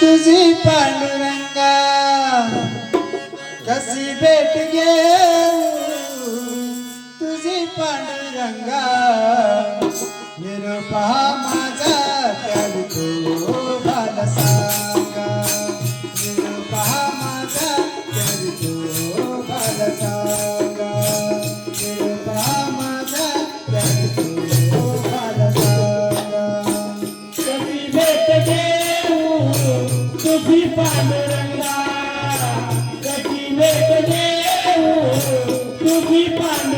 तुझी पांडुरंगा कशी भेट गे तुझी पांडुरंगा निरुपा तुझी पाने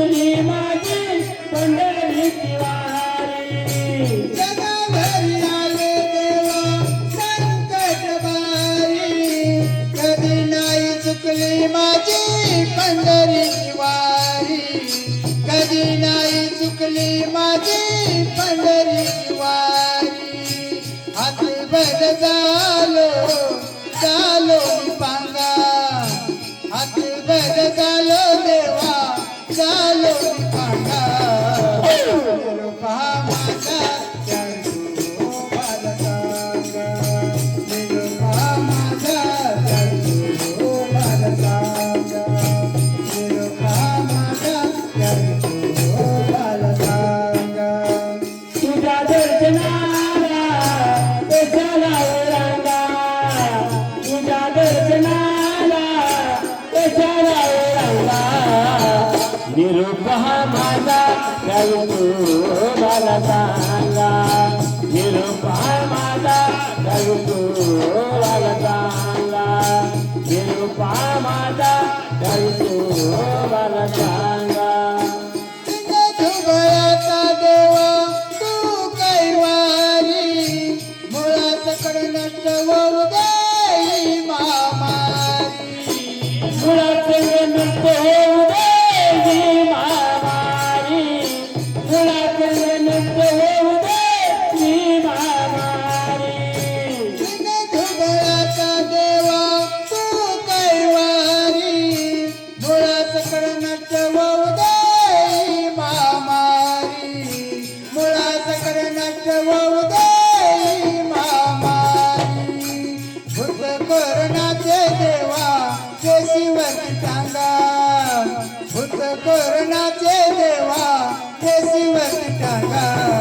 पुतली माझी पंढरी दिवारी माझी पंढरी वारी कधी नाही चुकली माझी पंढरी वारी हाती बद रूप हमारा कल तू बलतांगा ये रूप हमारा कल तू बलतांगा ये रूप हमारा कल तू बलतांगा कोरोनाचे देवा केसीवरती टांगा भूत कोरोनाचे देवा केसीवरती टांगा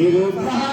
You. good.